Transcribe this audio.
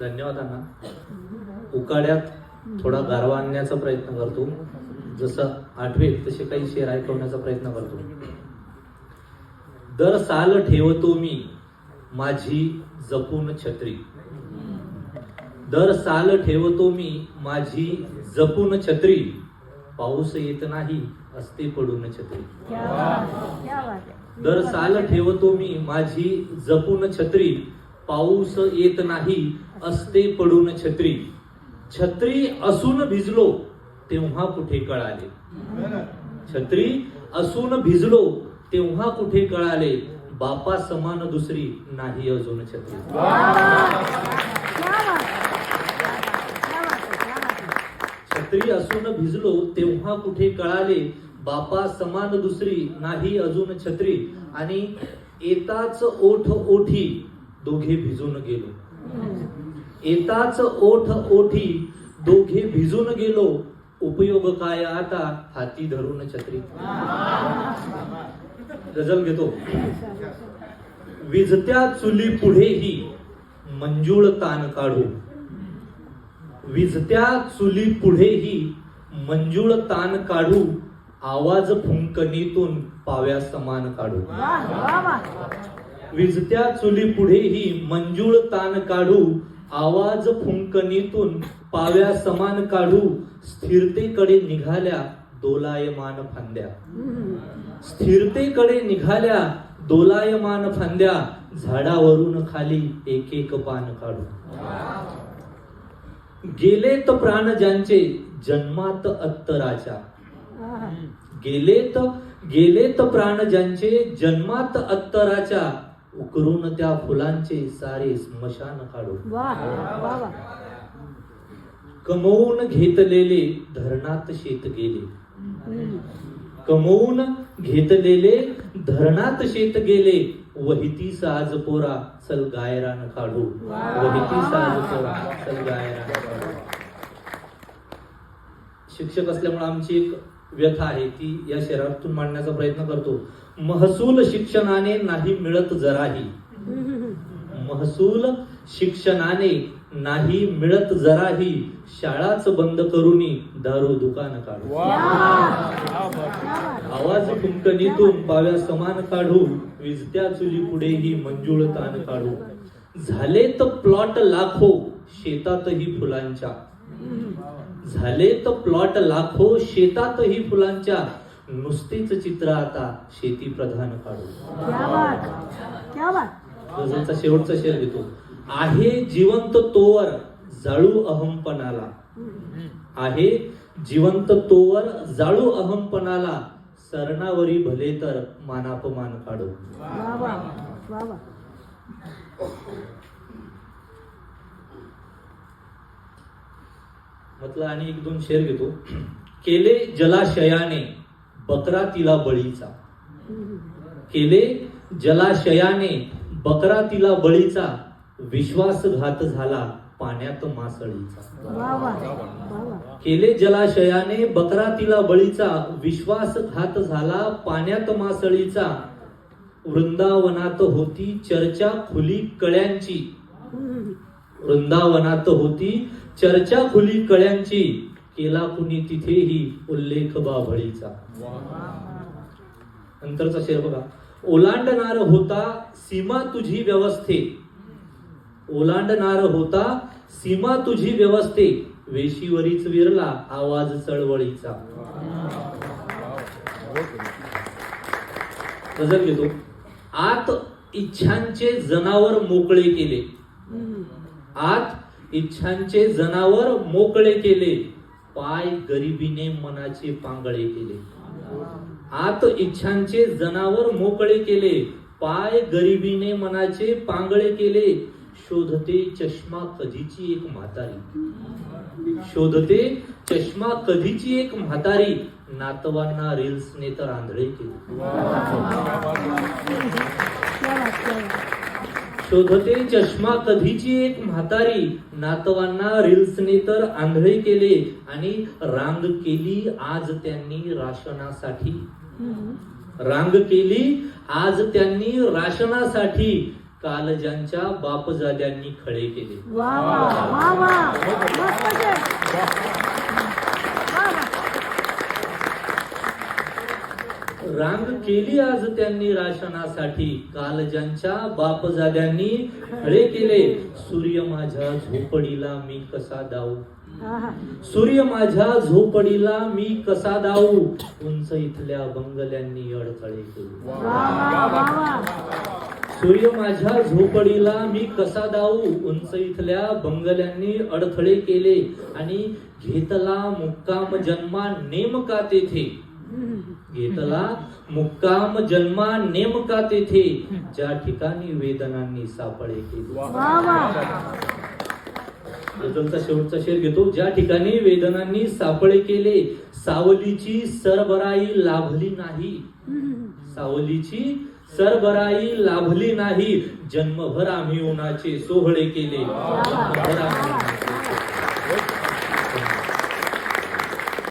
धन्यवाद अण्णा. उकाड्यात थोडा गारवा आणण्याचा प्रयत्न करतो. जसं आठवेल तसे काही शेर ऐकवण्याचा प्रयत्न करतो. दर साल ठेवतो मी माझी जपून छत्री. दर साल ठेवतो मी माझी जपून छत्री. पाऊस येत नाही असते पडून छत्री. क्या बात क्या बात. दर साल ठेवतो मी माझी जपून छत्री. पाऊस येत नाही असते पडून छत्री. छत्री असून भिजलो तेव्हा कुठे कळाले? छत्री असून भिजलो तेव्हा कुठे कळाले? बापा समान दुसरी नाही अजून छत्री. छत्री असून भिजलो तेव्हा कुठे कळाले? बापा समान दुसरी नाही अजून छत्री. आणि येताच ओठ ओठी दोघे भिजून गेलो. येताच ओठ ओठी दोघे भिजून गेलो. उपयोग काय आता? हाती धरून छत्री. गजल घेतो. विजत्या चुली पुढेही मंजूळ तान काढू. विजत्या चुली पुढेही मंजूळ तान काढू. आवाज फुंकणीतून पाव्या समान काढू. विजत्या चुली पुढेही मंजूळ तान काढू आवाज फुंकणीतून पाव्या समान काढू स्थिरतेकडे निघाल्या दोलायमान फांद्या. स्थिरतेकडे निघाल्या दोलायमान फांद्या झाडावरून खाली एक एक पान काढू गेलेत प्राण ज्यांचे जन्मात अत्तराच्या. गेलेत गेलेत प्राण ज्यांचे जन्मात अत्तराच्या उकरून त्या फुलांचे सारे स्मशान काढू कमवून घेतलेले धरणात शेत गेले. कमवून घेतलेले धरणात शेत गेले. वहिती साज पोरा चल गायरान काढू. वहिती साज पोरा चल गायरान काढू. शिक्षक असल्यामुळे आमची एक व्यथा आहे ती या शहरातून मांडण्याचा प्रयत्न करतो. महसूल शिक्षणाने नाही मिळत जराही. महसूल शिक्षणाने नाही मिळत जराही. शाळाच बंद करूनी दारू दुकान काढू. आवाज कुंकणीतून पाव्या समान काढू. विजत्या चुली पुढेही मंजूळ तान काढू. झालेत प्लॉट लाखो शेतातही फुलांच्या. झालेत प्लॉट लाखो शेतातही फुलांच्या. नुसतेच चित्र आता शेती प्रधान काढू क्या बात. क्या बात. गझलचा शेवटचा शेर घेतो. आहे जिवंत तोवर जाळू अहमपणाला आहे जिवंत तोवर जाळू अहमपणाला सरणावरी भले तर मानापमान काढू म्हटलं आणि एक दोन शेर घेतो. केले जलाशयाने बकरा तिला बळीचा. केले जलाशयाने बकरा तिला बळीचा. विश्वासघात झाला पाण्यात मासळीचा. केले जलाशयाने बकरा तिला बळीचा. विश्वासघात झाला पाण्यात मासळीचा. वृंदावनात होती चर्चा खुली कळ्यांची. वृंदावनात होती चर्चा खुली कळ्यांची केला कुणी तिथेही उल्लेख बाभळीचा. नंतरचा शेर बघा. ओलांडणार होता सीमा तुझी व्यवस्थे. ओलांडणार होता सीमा तुझी व्यवस्थे. वेशीवरीच विरला आवाज चळवळीचा. गजल घेतो. आत इच्छांचे जनावर मोकळे केले. आत इच्छांचे जनावर मोकळे केले. पाय गरिबीने मनाचे पांगळे केले. आत इच्छांचे जनावर मोकळे केले. पाय गरिबीने मनाचे पांगळे केले. शोधते चष्मा कधीची एक म्हातारी. शोधते चष्मा कधीची एक म्हातारी. नातवांना रील्सने तर आंधळे केले. शोधते चष्मा कधीची एक म्हातारी. नातवांना रील्सने तर आंधळे केले आणि रांग केली आज त्यांनी राशनासाठी. रांग केली आज त्यांनी राशनासाठी. कालजांच्या बापजाद्यांनी खळे केले. रांग केली आज त्यांनी राशनासाठी. कालजांच्या बापजाद्यांनी खळे केले सूर्य माझ्या झोपडीला मी कसा दाऊ. सूर्य माझ्या झोपडीला मी कसा दाऊ? उंच इथल्या बंगल्यांनी अडथळे केले. सूर्य माझ्या झोपडीला मी कसा दाऊ? उंच इथल्या बंगल्यांनी अडथळे केले. आणि घेतला मुक्काम जन्मा नेमका तेथे. घेतला मुक्काम जन्मा नेमका तेथे ज्या ठिकाणी वेदनांनी सापळे केले. गझलचा शेवटचा शेर घेतो. ज्या ठिकाणी वेदनांनी सापळे केले सावलीची सरबराई लाभली नाही. सावलीची सरबराई लाभली नाही. जन्मभर आम्ही उन्हाचे सोहळे केले.